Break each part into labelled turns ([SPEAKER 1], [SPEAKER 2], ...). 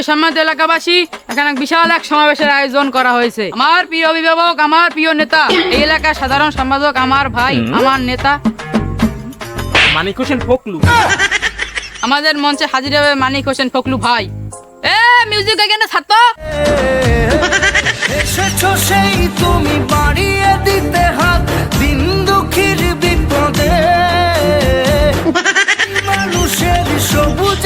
[SPEAKER 1] যে সম্মানিত এলাকাবাসী এখানে বিশাল এক সমাবেশের আয়োজন করা হয়েছে। আমার প্রিয় অভিভাবক আমার প্রিয় নেতা এই এলাকার সাধারণ সম্পাদক আমার ভাই আমার নেতা।
[SPEAKER 2] মানিক হোসেন ফকলু।
[SPEAKER 1] আমাদের মঞ্চে হাজির হবে মানিক হোসেন ফকলু ভাই। এ মিউজিক এখানে ছাত্র
[SPEAKER 3] এসেছ সেই তুমি বাড়িয়ে দিতে হাত দিন দুঃখীর বিপদে। মানুষের সবুজ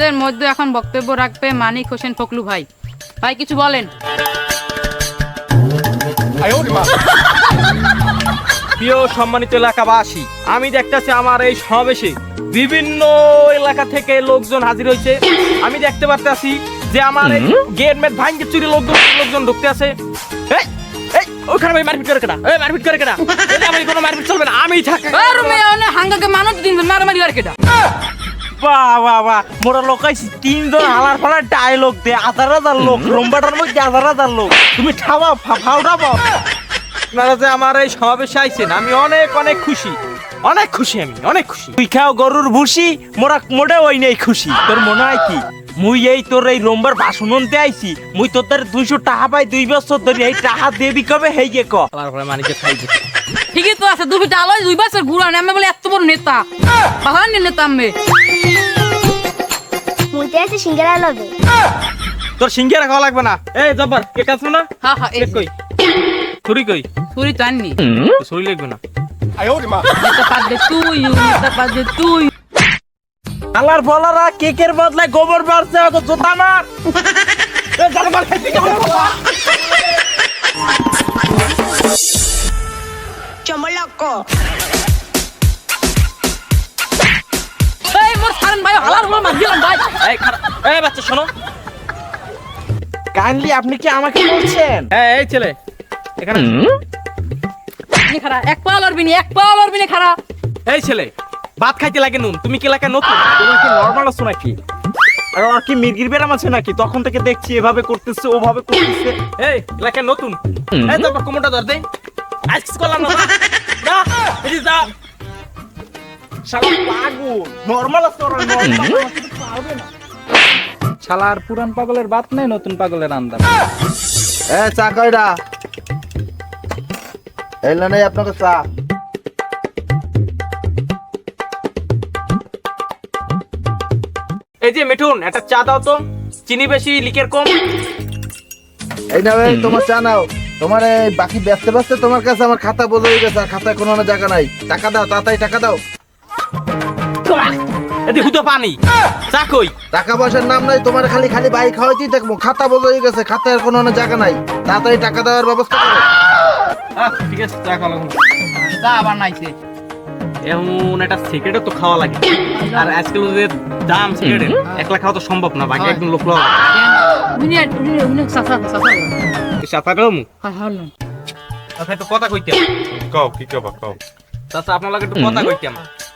[SPEAKER 1] আমাদের মধ্যে এখন বক্তব্য রাখবে মানিক হোসেন ফকলু ভাই। ভাই কিছু বলেন।
[SPEAKER 2] প্রিয় সম্মানিত এলাকাবাসী আমি দেখতেছি আমার এই সমাবেশে বিভিন্ন এলাকা থেকে লোকজন হাজির হয়েছে। আমি দেখতে পারতেছি যে আমার এই গেট মেট ভাঙ্গে চুরি লোকজন লোকজন ঢুকতে আছে। এই, এই, ওখানে ভাই মারপিট করে কেনা এই মারপিট করে কেনা এই আমার কোনো মারপিট চলবে না আমি থাক
[SPEAKER 1] আর মেয়ে হাঙ্গাকে মানুষ দিন মারামারি আর কেটা
[SPEAKER 4] বাহ বাহ বাহ মোরা লোকাইছি তিনজন হালার ফালার ডায়লগ দে হাজার হাজার লোক রোমবাটার মধ্যে হাজার হাজার লোক। তুমি পাও
[SPEAKER 2] আপনারা যে আমার এই সমাবেশে আইছেন আমি অনেক অনেক খুশি। অনেক খুশি আমি অনেক খুশি।
[SPEAKER 4] তুই খাও গরুর ভুসি মোরা মোটে ওই নেই খুশি। তোর মনে হয় কি? মুই এই তোর এই রোমবার ভাষণ আনতে আইছি। মুই তোর দ্বারা দুইশো টাকা পাই দুই বছর ধরে এই টাকা দেবি কবে? হেই গে ক।
[SPEAKER 2] তারপরে মানিকে খাইছে
[SPEAKER 1] ঠিকই তো আছে দুবিটা আলোয় দুই বছর ঘুরা আমি বলে এত বড় নেতা। বাহানি নেতা আমি।
[SPEAKER 5] মুইতে আছে সিঙ্গারা লবে
[SPEAKER 2] তোর সিঙ্গিয়া খাওয়া লাগবে না। এই জব্বার কে কাছ না
[SPEAKER 1] হ্যাঁ হ্যাঁ এই
[SPEAKER 2] কই। ছুরি কই?
[SPEAKER 1] ছুরি তো আননি।
[SPEAKER 2] ছুরি লাগবে না।
[SPEAKER 1] নেতা পারবে তুই নেতা তুই।
[SPEAKER 4] আলার ফলারা কেকের বদলায় গোবর বাড়ছে ওকে জোতা মার।
[SPEAKER 1] এই সারেন ভাই হালার হলো মার দিলাম ভাই।
[SPEAKER 2] এই খারাপ এই বাচ্চা শোনো।
[SPEAKER 4] কাইন্ডলি আপনি কি আমাকে বলছেন?
[SPEAKER 2] এই এই ছেলে। এখানে।
[SPEAKER 1] এক পা লড়বি নি এক পা লড়বি নি খারা।
[SPEAKER 2] এই ছেলে ভাত খাইতে লাগে নুন তুমি কি এলাকায় নতুন?
[SPEAKER 4] তোমার কি নর্মাল আছো নাকি? আর ওর কি মির্গির বেরাম আছে নাকি? তখন থেকে দেখছি এভাবে করতেছে ওভাবে করতেছে।
[SPEAKER 2] এই এলাকায় নতুন? এই তারপর কোমরটা ধর দে আজ কিছু করলাম না যা এই যে যা।
[SPEAKER 4] শালা পাগল। নর্মাল আছে ওরা নর্মাল
[SPEAKER 6] শালার পুরান পাগলের বাত নাই নতুন পাগলের আন্দাজ।
[SPEAKER 7] এ চা কয়টা? এলো নেই আপনাকে চা।
[SPEAKER 2] এই যে মিঠুন একটা চা দাও তো। চিনি বেশি লিকের কম।
[SPEAKER 7] এই এই তোমার চা নাও। তোমার এই বাকি ব্যস্ত ব্যস্ত তোমার কাছে আমার খাতা বোঝা হয়ে গেছে আর খাতায় কোনো না জায়গা নাই। টাকা দাও তাড়াতাড়ি টাকা দাও।
[SPEAKER 2] এদি হুতো পানি। চা কই?
[SPEAKER 7] টাকা পয়সার নাম নাই তোমার খালি খালি বাইক খাওয়াইতেই দেখব খাতা বোঝা হয়ে গেছে খাতায় কোনো না জায়গা নাই। তাড়াতাড়ি টাকা দেওয়ার ব্যবস্থা করো।
[SPEAKER 2] ঠিক আছে চা লাগবে।
[SPEAKER 1] তা আবার নাইছে।
[SPEAKER 2] এমন একটা সিগারেটও তো খাওয়া লাগে। আর আজকাল যে দাম সিগারেট একলা খাওয়া তো সম্ভব না বাকি একদম লোক খাও
[SPEAKER 1] হ্যাঁ হ্যাঁ
[SPEAKER 2] আচ্ছা একটু কথা কইতাম
[SPEAKER 8] কও কি কবা কও।
[SPEAKER 2] চাচা আপনার লাগে একটু কথা কইতাম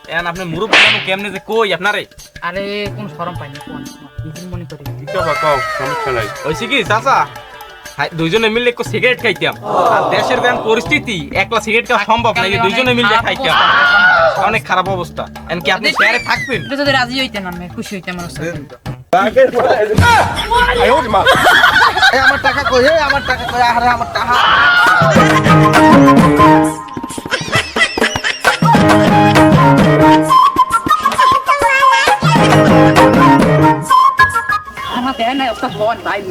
[SPEAKER 2] এখন আপনি মুরুব মানুষ কেমনে যে কই আপনারে?
[SPEAKER 1] আরে কোন শরম পাইনি কোন মনে করি।
[SPEAKER 8] কি কবা কও সমস্যা নাই।
[SPEAKER 2] হয়েছে কি চাচা? দুইজনে মিললে একটু সিগারেট খাইতাম। আর দেশের দেন পরিস্থিতি একলা সিগারেট খাওয়া সম্ভব না দুইজনে মিললে খাইতাম। অনেক খারাপ অবস্থা। এন কি আপনি শেয়ারে থাকবেন?
[SPEAKER 1] যদি রাজি হইতেন আমি খুশি হইতাম আমার সাথে।
[SPEAKER 7] আমার টাকা কই? আমার টাকা কই? আরে আমার টাকা।
[SPEAKER 1] নাই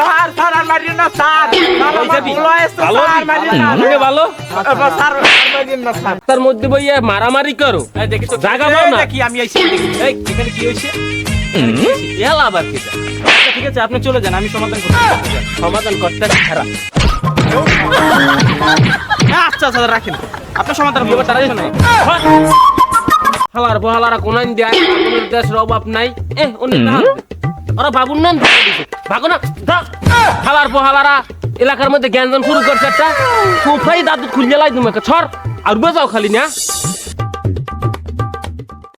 [SPEAKER 4] স্যার স্যার আর না স্যার।
[SPEAKER 9] তার মধ্যে বইয়া মারামারি করো। জাগা পাও না।
[SPEAKER 2] দেখি আমি আইছি। এই এখানে কি হইছে
[SPEAKER 9] এলা আবার কিটা
[SPEAKER 2] আচ্ছা, ঠিক আছে আপনি চলে যান আমি সমাধান করতে
[SPEAKER 9] সমাধান করতে খারাপ?
[SPEAKER 2] আচ্ছা আচ্ছা রাখেন। আপনি সমাধান করবেন তারা
[SPEAKER 9] হালার বহালারা কোনাইন দেয় আপনার দেশের অভাব নাই। এ অন্য ওরা বাবুর নাম দিছে। ভাগো না যা হালার বহালারা এলাকার মধ্যে জ্ঞানজন শুরু করছে একটা। সোফাই দাঁত খুললে লাই তোমাকে ছর আর বেজাও খালি না।